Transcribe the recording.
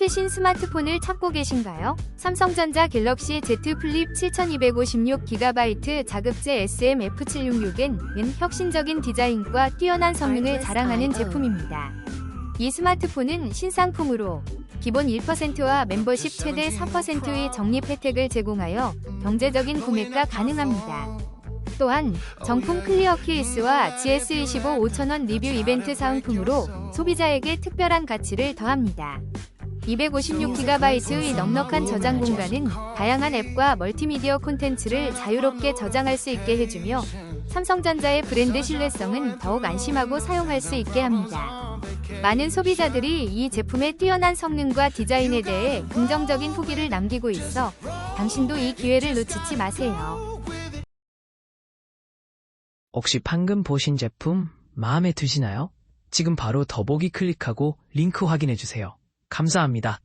최신 스마트폰을 찾고 계신가요? 삼성전자 갤럭시 Z 플립 7256GB 자급제 SM-F766은 혁신적인 디자인과 뛰어난 성능을 자랑하는 제품입니다. 이 스마트폰은 신상품으로 기본 1%와 멤버십 최대 4%의 적립 혜택을 제공하여 경제적인 구매가 가능합니다. 또한 정품 클리어 케이스와 GS25 5,000원 리뷰 이벤트 사은품으로 소비자에게 특별한 가치를 더합니다. 256GB의 넉넉한 저장 공간은 다양한 앱과 멀티미디어 콘텐츠를 자유롭게 저장할 수 있게 해주며 삼성전자의 브랜드 신뢰성은 더욱 안심하고 사용할 수 있게 합니다. 많은 소비자들이 이 제품의 뛰어난 성능과 디자인에 대해 긍정적인 후기를 남기고 있어 당신도 이 기회를 놓치지 마세요. 혹시 방금 보신 제품 마음에 드시나요? 지금 바로 더보기 클릭하고 링크 확인해 주세요. 감사합니다.